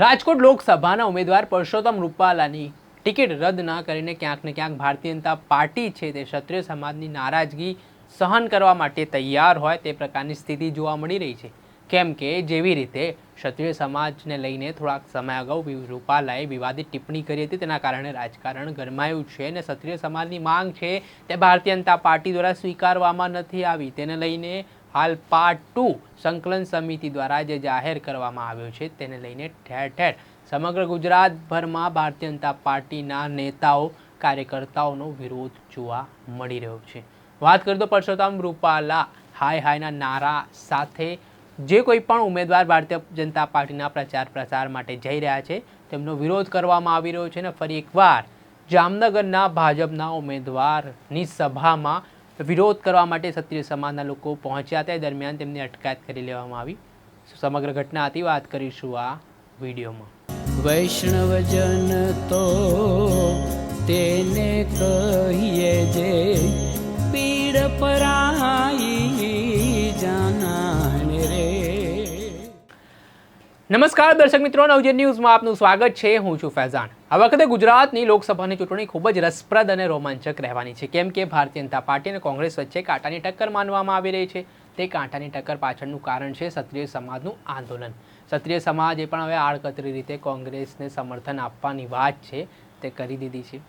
રાજકોટ લોકસભાના ઉમેદવાર પરસોત્તમ રૂપાલાની ટિકિટ રદ ન કરીને ક્યાંક ને ક્યાંક ભારતીય જનતા પાર્ટી છે તે ક્ષત્રિય સમાજની નારાજગી સહન કરવા માટે તૈયાર હોય તે પ્રકારની સ્થિતિ જોવા મળી રહી છે. કેમ કે જેવી રીતે ક્ષત્રિય સમાજને લઈને થોડાક સમય અગાઉ રૂપાલાએ વિવાદિત ટિપ્પણી કરી હતી, તેના કારણે રાજકારણ ગરમાયું છે અને ક્ષત્રિય સમાજની માંગ છે તે ભારતીય જનતા પાર્ટી દ્વારા સ્વીકારવામાં નથી આવી. તેને લઈને હાલ પાર્ટ ટુ સંકલન સમિતિ દ્વારા જે જાહેર કરવામાં આવ્યો છે તેને લઈને ઠેર ઠેર સમગ્ર ગુજરાતભરમાં ભારતીય જનતા પાર્ટીના નેતાઓ, કાર્યકર્તાઓનો વિરોધ જોવા મળી રહ્યો છે. વાત કરીએ તો પરસોત્તમ રૂપાલા હાય હાયના નારા સાથે જે કોઈ પણ ઉમેદવાર ભારતીય જનતા પાર્ટીના પ્રચાર પ્રસાર માટે જઈ રહ્યા છે, તેમનો વિરોધ કરવામાં આવી રહ્યો છે અને ફરી એકવાર જામનગરના ભાજપના ઉમેદવારની સભામાં વિરોધ કરવા માટે ક્ષત્રિય સમાજના લોકો પહોંચ્યા તે દરમિયાન તેમની અટકાયત કરી લેવામાં આવી. સમગ્ર ઘટના હતી. વાત કરીશું આ વિડીયોમાં. વૈષ્ણવજન તો તેને કહીએ જે પીડ પરાઈ નમસ્કાર દર્શક મિત્રો નવજન ન્યૂઝમાં આપનું સ્વાગત છે. હું છું ફૈઝાન. આ વખતે ગુજરાતની લોકસભાની ચૂંટણી ખૂબ જ રસપ્રદ અને રોમાંચક રહેવાની છે. કેમ કે ભારતીય જનતા પાર્ટી અને કોંગ્રેસ વચ્ચે કાંટાની ટક્કર માનવામાં આવી રહી છે. તે કાંટાની ટક્કર પાછળનું કારણ છે ક્ષત્રિય સમાજનું આંદોલન. ક્ષત્રિય સમાજે પણ હવે આડકતરી રીતે કોંગ્રેસને સમર્થન આપવાની વાત છે. તે કરી દીધી છે.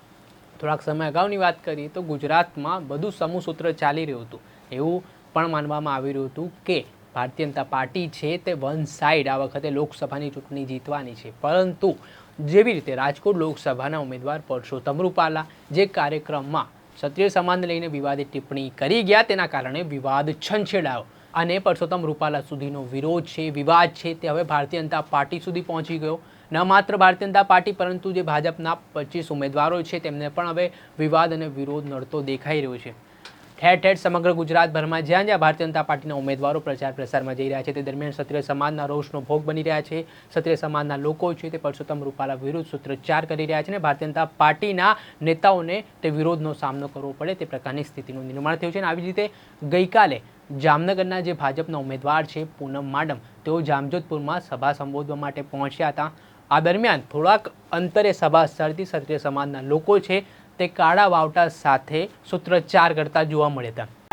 થોડાક સમય અગાઉની વાત કરીએ તો ગુજરાતમાં બધું સમૂહસૂત્ર ચાલી રહ્યું હતું. એવું પણ માનવામાં આવી રહ્યું હતું કે ભારતીય જનતા પાર્ટી છે તે વન સાઈડ આ વખતે લોકસભાની ચૂંટણી જીતવાની છે. પરંતુ જેવી રીતે રાજકોટ લોકસભાના ઉમેદવાર પરસોત્તમ રૂપાલા જે કાર્યક્રમમાં ક્ષત્રિય સમાજને લઈને વિવાદિત ટિપ્પણી કરી ગયા, તેના કારણે વિવાદ છંછેડાયો અને પરસોત્તમ રૂપાલા સુધીનો વિરોધ છે, વિવાદ છે, તે હવે ભારતીય જનતા પાર્ટી સુધી પહોંચી ગયો. ન માત્ર ભારતીય જનતા પાર્ટી, પરંતુ જે ભાજપના પચીસ ઉમેદવારો છે, તેમને પણ હવે વિવાદ અને વિરોધ નડતો દેખાઈ રહ્યો છે. ઠેર ઠેર સમગ્ર ગુજરાતભરમાં જ્યાં જ્યાં ભારતીય જનતા પાર્ટીના ઉમેદવારો પ્રચાર પ્રસારમાં જઈ રહ્યા છે, તે દરમિયાન ક્ષત્રિય સમાજના રોષનો ભોગ બની રહ્યા છે. ક્ષત્રિય સમાજના લોકો છે તે પરસોત્તમ રૂપાલા વિરુદ્ધ સૂત્રોચ્ચાર કરી રહ્યા છે અને ભારતીય જનતા પાર્ટીના નેતાઓને તે વિરોધનો સામનો કરવો પડે તે પ્રકારની સ્થિતિનું નિર્માણ થયું છે અને આવી રીતે ગઈકાલે જામનગરના જે ભાજપના ઉમેદવાર છે પૂનમ માડમ, તેઓ જામજોધપુરમાં સભા સંબોધવા માટે પહોંચ્યા હતા. આ દરમિયાન થોડાક અંતરે સભા સ્થળથી ક્ષત્રિય સમાજના લોકો છે તે કાળા વાવટા સાથે સૂત્રોચ્ચાર કરતા જોવા મળ્યા હતા.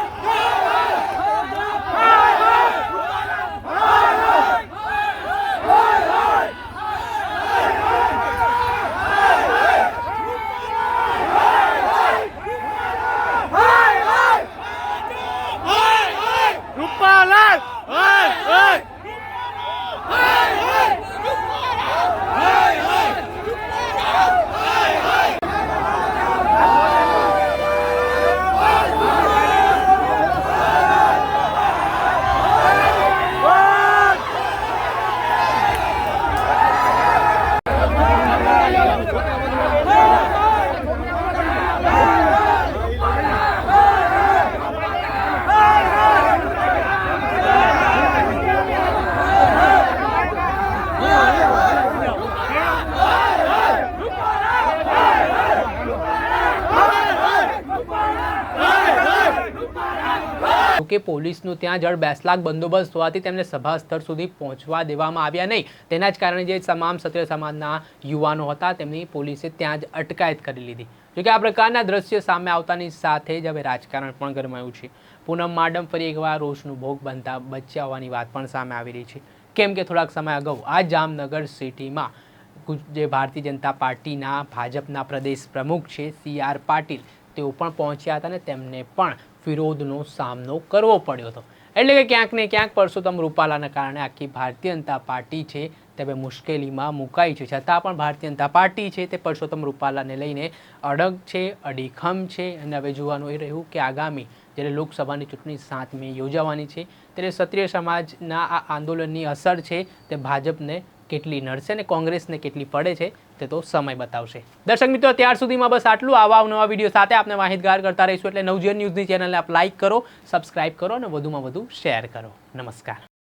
કે પોલીસનું ત્યાં જળ બેસલાક બંદોબસ્ત હોવાથી તેમને સભા સ્થળ સુધી પહોંચવા દેવામાં આવ્યા નહીં. તેના જ કારણે જે તમામ ક્ષત્રિય સમાજના યુવાનો હતા તેમની પોલીસે ત્યાં જ અટકાયત કરી લીધી. જોકે આ પ્રકારના દ્રશ્ય સામે આવતાની સાથે જ હવે રાજકારણ પણ ગરમાયું છે. પૂનમ માડમ ફરી એકવાર રોષનું ભોગ બનતા બચ્યા હોવાની વાત પણ સામે આવી રહી છે. કેમ કે થોડાક સમય અગાઉ આ જામનગર સિટીમાં જે ભારતીય જનતા પાર્ટીના ભાજપના પ્રદેશ પ્રમુખ છે સી આર પાટીલ તેઓ પણ પહોંચ્યા હતા અને તેમને પણ વિરોધનો સામનો કરવો પડ્યો હતો. એટલે કે ક્યાંક ને ક્યાંક પરસોત્તમ રૂપાલાના કારણે આખી ભારતીય જનતા પાર્ટી છે તે હવે મુશ્કેલીમાં મુકાઈ છે. છતાં પણ ભારતીય જનતા પાર્ટી છે તે પરસોત્તમ રૂપાલાને લઈને અડગ છે, અડીખમ છે અને હવે જોવાનું એ રહ્યું કે આગામી જ્યારે લોકસભાની ચૂંટણી સાતમી યોજાવાની છે, ત્યારે ક્ષત્રિય સમાજના આ આંદોલનની અસર છે તે ભાજપને કેટલી નડશે અને કોંગ્રેસને કેટલી પડે છે તે તો સમય બતાવશે. દર્શક મિત્રો, ત્યાર સુધીમાં બસ આટલું. આવા નવા વીડિયો સાથે આપણે માહિતગાર કરતા રહીશું. એટલે નવજીવન ન્યૂઝની ચેનલને આપ લાઇક કરો સબસ્ક્રાઇબ કરો અને વધુમાં વધુ શેર કરો. નમસ્કાર.